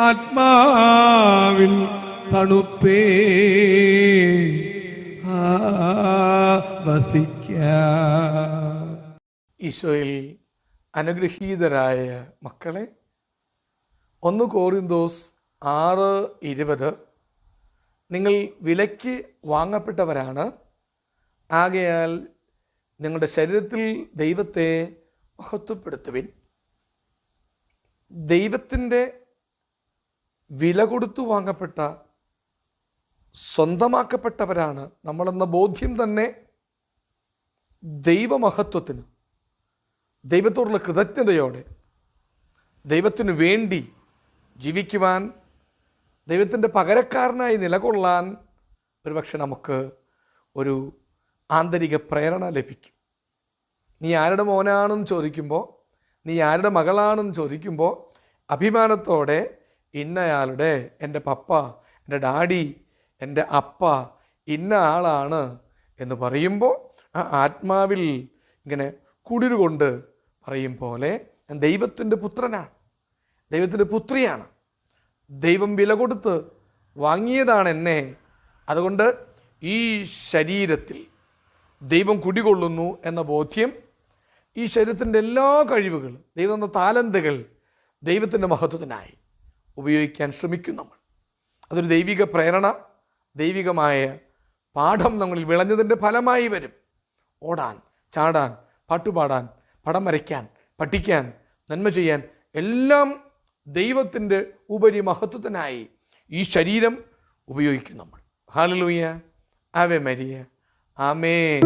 ആത്മാവിൻ തണുപ്പേ. വസിക്ക. ഈശോയിൽ അനുഗ്രഹീതരായ മക്കളെ ഒന്ന് കോറിന്തോസ് ആറ് ഇരുപത്. നിങ്ങൾ വിലയ്ക്ക് വാങ്ങപ്പെട്ടവരാണ്. ആകയാൽ നിങ്ങളുടെ ശരീരത്തിൽ ദൈവത്തെ മഹത്വപ്പെടുത്തുവിൻ. ദൈവത്തിന്റെ വില കൊടുത്തു വാങ്ങപ്പെട്ട സ്വന്തമാക്കപ്പെട്ടവരാണ് നമ്മളെന്ന ബോധ്യം തന്നെ ദൈവമഹത്വത്തിന് ദൈവത്തോടുള്ള കൃതജ്ഞതയോടെ ദൈവത്തിനു വേണ്ടി ജീവിക്കുവാൻ ദൈവത്തിന്റെ പകരക്കാരനായി നിലകൊള്ളാൻ ഒരുപക്ഷെ നമുക്ക് ഒരു ആന്തരിക പ്രേരണ ലഭിക്കും. നീ ആരുടെ മോനാണെന്ന് ചോദിക്കുമ്പോൾ നീ ആരുടെ മകളാണെന്ന് ചോദിക്കുമ്പോൾ അഭിമാനത്തോടെ ഇന്നയാളുടെ എന്റെ പപ്പ എന്റെ ഡാഡി എന്റെ അപ്പ ഇന്ന ആളാണ് എന്ന് പറയുമ്പോൾ ആ ആത്മാവിൽ ഇങ്ങനെ കുടിരുകൊണ്ട് പറയും പോലെ ദൈവത്തിന്റെ പുത്രനാണ്. ദൈവത്തിന്റെ പുത്രിയാണ്. ദൈവം വില കൊടുത്ത് വാങ്ങിയതാണ് എന്നെ. അതുകൊണ്ട് ഈ ശരീരത്തിൽ ദൈവം കുടികൊള്ളുന്നു എന്ന ബോധ്യം ഈ ശരീരത്തിന്റെ എല്ലാ കഴിവുകളും ദൈവം എന്ന താലന്തുകൾ ദൈവത്തിന്റെ മഹത്വത്തിനായി. ഉപയോഗിക്കാൻ ശ്രമിക്കും നമ്മൾ. അതൊരു ദൈവിക പ്രേരണ ദൈവികമായ പാഠം നമ്മളിൽ വിളഞ്ഞതിന്റെ ഫലമായി വരും. ഓടാൻ ചാടാൻ പാട്ടുപാടാൻ പടം വരയ്ക്കാൻ പഠിക്കാൻ നന്മ ചെയ്യാൻ എല്ലാം ദൈവത്തിന്റെ ഉപരി മഹത്വത്തിനായി ഈ ശരീരം ഉപയോഗിക്കും നമ്മൾ. Hallelujah ave Maria. ആമേ